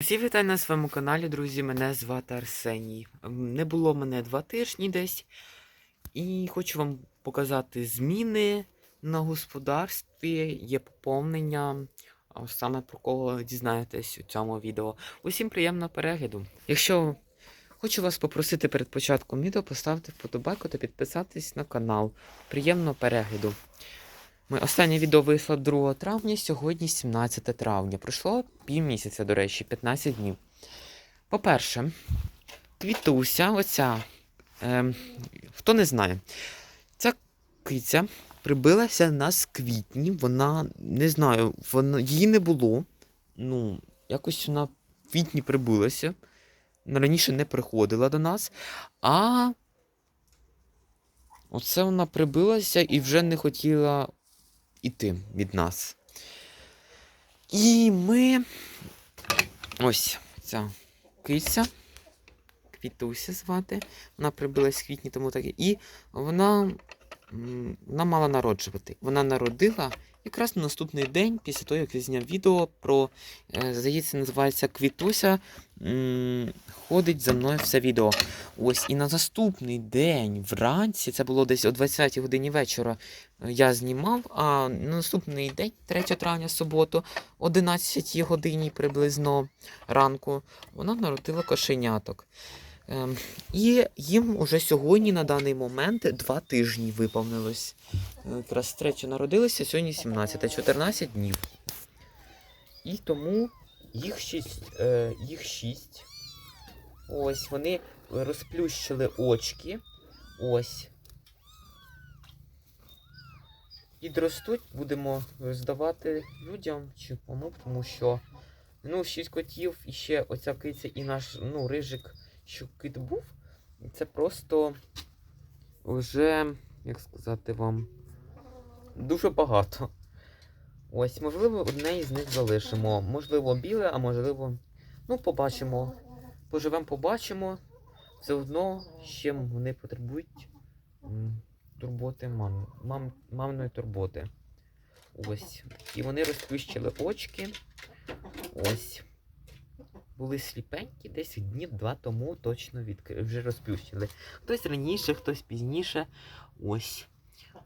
Всі вітаю на своєму каналі, друзі. Мене звати Арсеній. Не було мене два тижні десь. І хочу вам показати зміни на господарстві. Є поповнення. Саме про кого дізнаєтесь у цьому відео. Усім приємного перегляду. Якщо хочу вас попросити перед початком відео поставити вподобайку та підписатись на канал. Приємного перегляду. Моє останнє відео вийшло 2 травня, сьогодні 17 травня. Пройшло півмісяця, до речі, 15 днів. По-перше, квітуся, оця. Е, хто не знає, ця киця прибилася нас в квітні. Вона, не знаю, вона, її не було. Ну, якось вона в квітні прибилася. Раніше не приходила до нас. А оце вона прибилася і вже не хотіла іти від нас. І ми. Ось ця киця. Квітуся звати. Вона прибилась в квітні, тому таке. І вона, вона мала народжувати. Вона народила якраз на наступний день, після того, як я зняв відео про, е, здається, називається Квітуся. Ходить за мною все відео. Ось, і на наступний день вранці, це було десь о 20 годині вечора, е, я знімав, а на наступний день, 3 травня, суботу, о 11 годині приблизно ранку, вона народила кошеняток. Ем, і їм уже сьогодні, на даний момент, два тижні виповнилось. Е, Якраз третє народилися, сьогодні 17, 14 днів. І тому їх шість. Е, їх шість. Ось вони розплющили очки. Ось. Підростуть, будемо здавати людям чи кому, тому що ну, шість котів і ще оця киця і наш ну, рижик, що кит був. Це просто вже, як сказати вам, дуже багато. Ось, можливо, одне із них залишимо. Можливо, біле, а можливо. Ну, побачимо. Поживемо, побачимо. Все одно ще вони потребують турботи мам, мам, мамної турботи. Ось. І вони розплющили очки. Ось. Були сліпенькі, десь днів два тому точно відкрили, вже розплющили. Хтось раніше, хтось пізніше. Ось.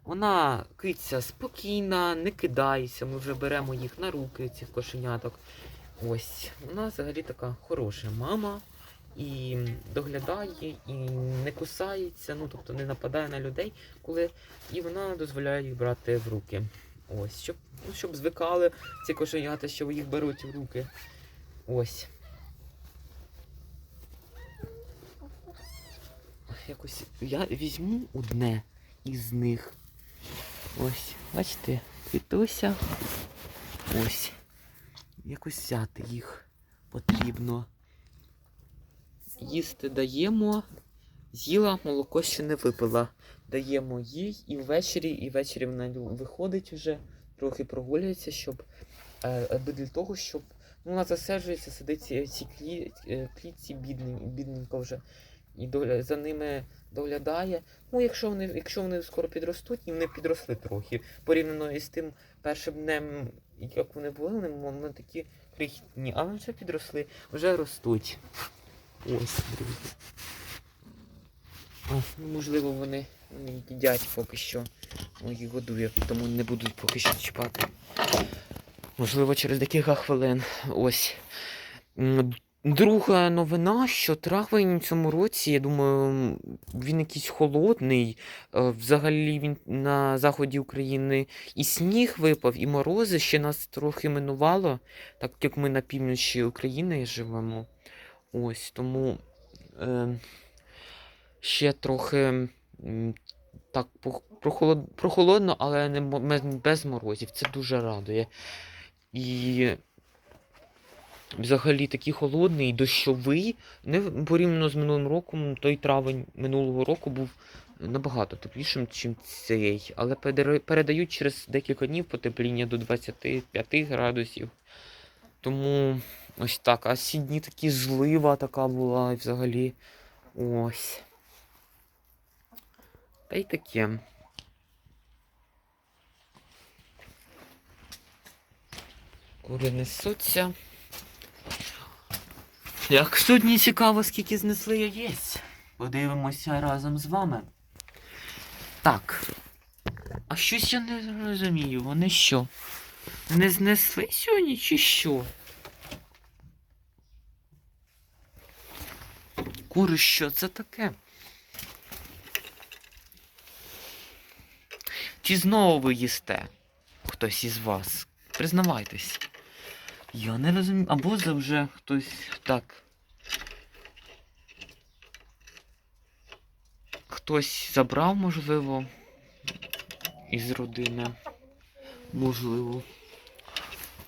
Вона киця спокійна, не кидається. Ми вже беремо їх на руки, цих кошеняток. Ось. Вона взагалі така хороша мама. І доглядає, і не кусається, ну тобто не нападає на людей, коли і вона дозволяє їх брати в руки. Ось, щоб, ну, щоб звикали ці кошенята, що їх беруть в руки. Ось. Якось я візьму одне із них. Ось, бачите, квітуся. Ось. Якось взяти їх потрібно. Їсти даємо. З'їла, молоко ще не випила. Даємо їй і ввечері, і ввечері вона виходить вже, трохи прогулюється, щоб е, аби для того, щоб ну, вона засаджується, сидить цій клі, е, клітці бідненько вже. І доля, за ними доглядає. Ну, якщо вони, якщо вони скоро підростуть, і вони підросли трохи. Порівняно із тим першим днем, як вони були, вони, вони такі крихітні, але вже підросли, вже ростуть. Ось, друзі. Ну, можливо, вони їдять поки що. Ой, годує, тому не будуть поки що чіпати. Можливо, через декілька хвилин. Ось. Друга новина, що травень цьому році, я думаю, він якийсь холодний. Е, Взагалі він на заході України і сніг випав, і морози ще нас трохи минувало, так як ми на півночі України живемо. Ось тому е, ще трохи так прохолодно, але не без морозів. Це дуже радує. І взагалі такий холодний дощовий. Не порівняно з минулим роком, той травень минулого року був набагато теплішим, ніж цей. Але передають через декілька днів потепління до 25 градусів. Тому ось так. А ці дні такі злива така була і взагалі. Ось. Та й таке. Кури несуться. Як сьогодні цікаво, скільки знесли яєць. Подивимося разом з вами. Так. А щось я не розумію. Вони що? Не знесли сьогодні чи що? Кури, що це таке? Чи знову ви їсте? Хтось із вас? Признавайтесь. Я не розумію. Або це вже хтось так. Хтось забрав, можливо, із родини. Можливо.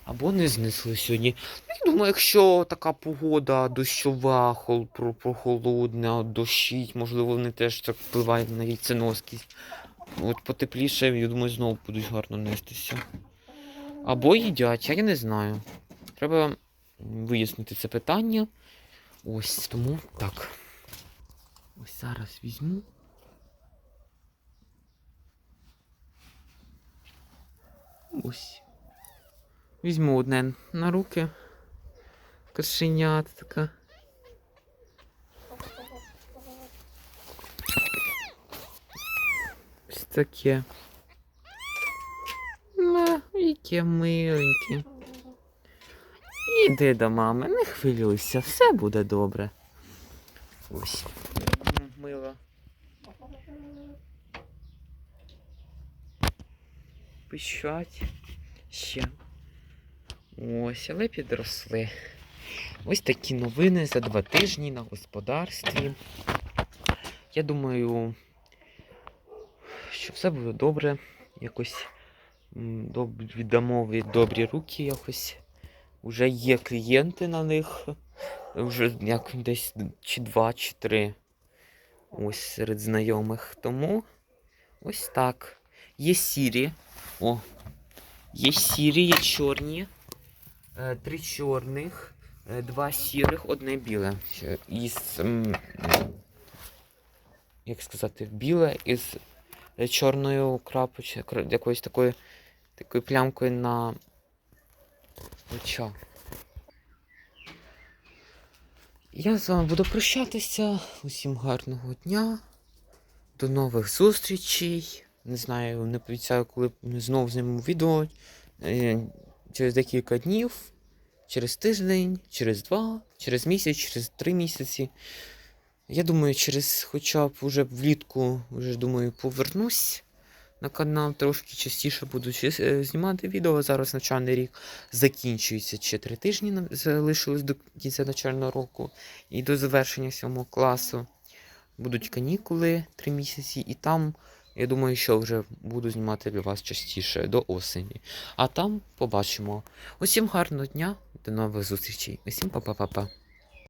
Або не знесли сьогодні. Я думаю, якщо така погода дощова, хол, про- прохолодна, дощить, можливо, вони теж так впливають на яйценоскість. От потепліше, я думаю, знову будуть гарно нестися. Або їдять, я не знаю. Треба вияснити це питання. Ось тому так. Ось зараз візьму. Ось. Візьму одне на руки. Кошенята така. Ось таке. Ну, яке миленьке. Іди до мами, не хвилюйся, все буде добре. Ось. Мило. Пищать. Ще. Ось, але підросли. Ось такі новини за два тижні на господарстві. Я думаю, що все буде добре. Якось віддамо від добрі руки якось. Уже є клієнти на них. Вже як десь чи два, чи три. Ось серед знайомих. Тому ось так. Є сірі. О. Є сірі, є чорні. Е, Три чорних, е, два сірих, одне біле. Із. Як сказати, біле із е, чорною крапочкою, якоюсь такою, такою плямкою на очах. Я з вами буду прощатися. Усім гарного дня. До нових зустрічей. Не знаю, не обіцяю, коли знову знімемо відео. Е, Через декілька днів, через тиждень, через два, через місяць, через три місяці. Я думаю, через хоча б уже влітку, вже думаю, повернусь на канал. Трошки частіше буду е, знімати відео. Зараз навчальний рік закінчується. Ще три тижні залишилось до кінця навчального року і до завершення сьомого класу. Будуть канікули три місяці, і там, я думаю, що вже буду знімати для вас частіше до осені. А там побачимо. Усім гарного дня, до нових зустрічей. Усім па-па-па-па.